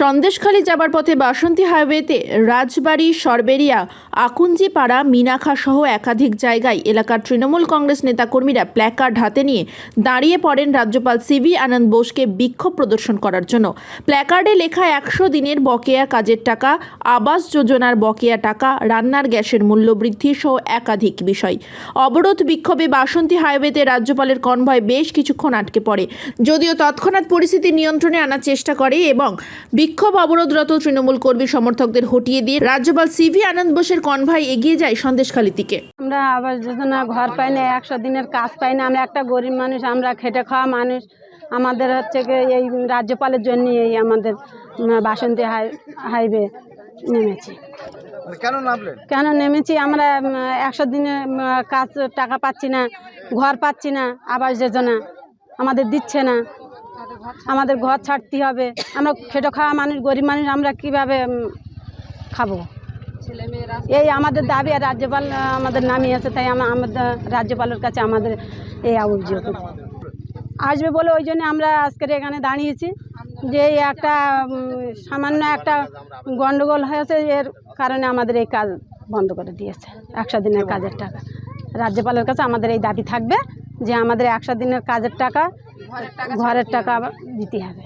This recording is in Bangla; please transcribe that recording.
সন্দেশখালী যাবার পথে বাসন্তী হাইওয়েতে রাজবাড়ি, সরবেরিয়া, আকুঞ্জিপাড়া মিনাখা সহ একাধিক জায়গায় এলাকার তৃণমূল কংগ্রেস নেতাকর্মীরা প্ল্যাকার্ড হাতে নিয়ে দাঁড়িয়ে পড়েন রাজ্যপাল সিভি আনন্দ বোসকে বিক্ষোভ প্রদর্শন করার জন্য। প্ল্যাকার্ডে লেখা একশো দিনের বকেয়া কাজের টাকা, আবাস যোজনার বকেয়া টাকা, রান্নার গ্যাসের মূল্য বৃদ্ধি সহ একাধিক বিষয়। অবরোধ বিক্ষোভে বাসন্তী হাইওয়েতে রাজ্যপালের কনভয় বেশ কিছুক্ষণ আটকে পড়ে। যদিও তৎক্ষণাৎ পরিস্থিতি নিয়ন্ত্রণে আনার চেষ্টা করে এবং বিক্ষোভ অবরোধরত তৃণমূল কর্মী সমর্থকদের হটিয়ে দিয়ে রাজ্যপাল সিভি আনন্দ বোসের কনভয় এগিয়ে যায় সন্দেশখালী দিকে আমরা আবাস যোজনা ঘর পাই না একশো দিনের কাজ পাই না। আমরা একটা গরিব মানুষ আমরা খেটে খাওয়া মানুষ। আমাদের হচ্ছে গিয়ে এই রাজ্যপালের জন্য এই আমাদের বাসন্তী হাই হাইওয়ে নেমেছি। মানে কেন নামলেন? কেন নেমেছি? আমরা একশো দিনের কাজ টাকা পাচ্ছি না ঘর পাচ্ছি না আবাস যোজনা আমাদের দিচ্ছে না। আমাদের ঘর ছাড়তে হবে। আমরা খেটে খাওয়া মানুষ, গরিব মানুষ, আমরা কীভাবে খাব? এই আমাদের দাবি আর রাজ্যপাল আমাদের নামিয়েছে তাই আমা- আমাদের রাজ্যপালের কাছে আমাদের এই অভিযোগ আসবে বলে ওই জন্য আমরা আজকের এখানে দাঁড়িয়েছি যে একটা সামান্য একটা গন্ডগোল হয়েছে, এর কারণে আমাদের এই কাজ বন্ধ করে দিয়েছে। একশো দিনের কাজের টাকা। রাজ্যপালের কাছে আমাদের এই দাবি থাকবে। যে আমাদের একশো দিনের কাজের টাকা ঘরের টাকা আবার দিতে হবে।